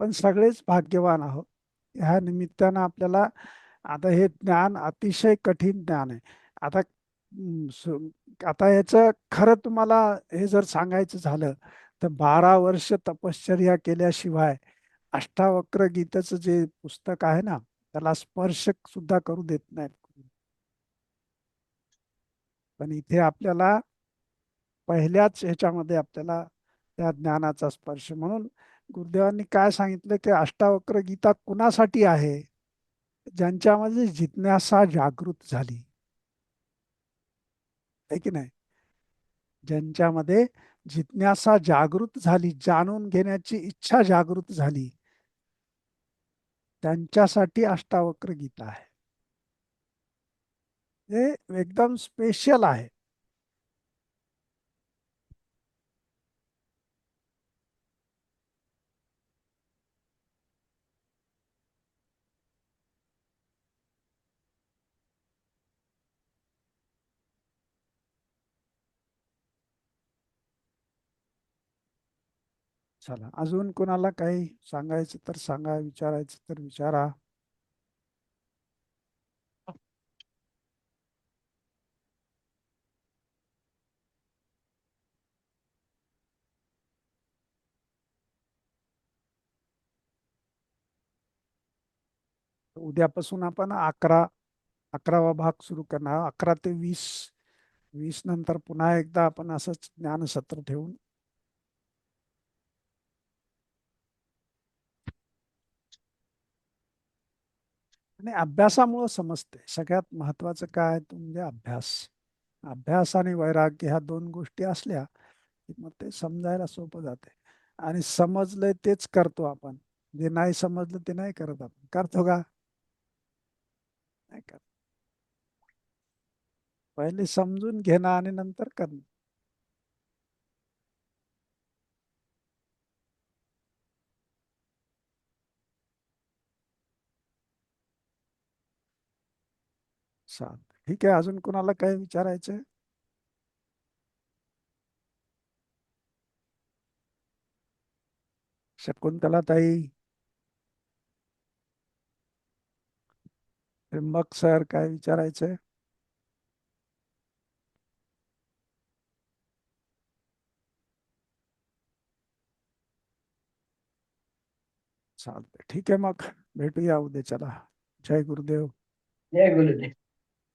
आपण सगळेच भाग्यवान आहोत. ह्या निमित्तानं आपल्याला आता हे ज्ञान अतिशय कठीण ज्ञान आहे. आता आता याचं खरं तुम्हाला हे जर सांगायचं झालं तर बारा वर्ष तपश्चर्या केल्याशिवाय अष्टावक्र गीताचं जे पुस्तक आहे ना त्याला स्पर्श सुद्धा करू देत नाहीत पण इथे आपल्याला पहिल्याच ह्याच्यामध्ये आपल्याला त्या ज्ञानाचा स्पर्श म्हणून गुरुदेवांनी काय सांगितलं? की अष्टावक्र गीता कुणासाठी आहे? ज्यांच्यामध्ये जिज्ञासा जागृत झाली. आहे की नाही? ज्यांच्यामध्ये जिज्ञासा जागृत झाली जाणून घेण्याची इच्छा जागृत झाली. त्यांच्यासाठी अष्टावक्र गीता आहे. हे एकदम स्पेशल आहे. चला अजून कोणाला काही सांगायचं तर सांगा विचारायचं तर विचारा. उद्यापासून आपण अकरा अकरावा भाग सुरू करणार अकरा ते वीस वीस नंतर पुन्हा एकदा आपण असंच ज्ञानसत्र ठेवून आणि अभ्यासामुळं समजते सगळ्यात महत्वाचं काय तर म्हणजे अभ्यास. अभ्यास आणि वैराग्य ह्या दोन गोष्टी असल्या की मग ते समजायला सोपं जाते आणि समजलंय तेच करतो आपण. जे नाही समजलं ते नाही करत आपण. करतो का? नाही करत. पहिले समजून घेणं आणि नंतर करणं. सात. ठीक आहे अजून कोणाला काय विचारायचंय? शकुंतला ताई. त्र्यंबक सर काय विचारायचंय? चालतंय ठीक आहे मग. भेटूया उद्या चला जय गुरुदेव. जय गुरुदेव.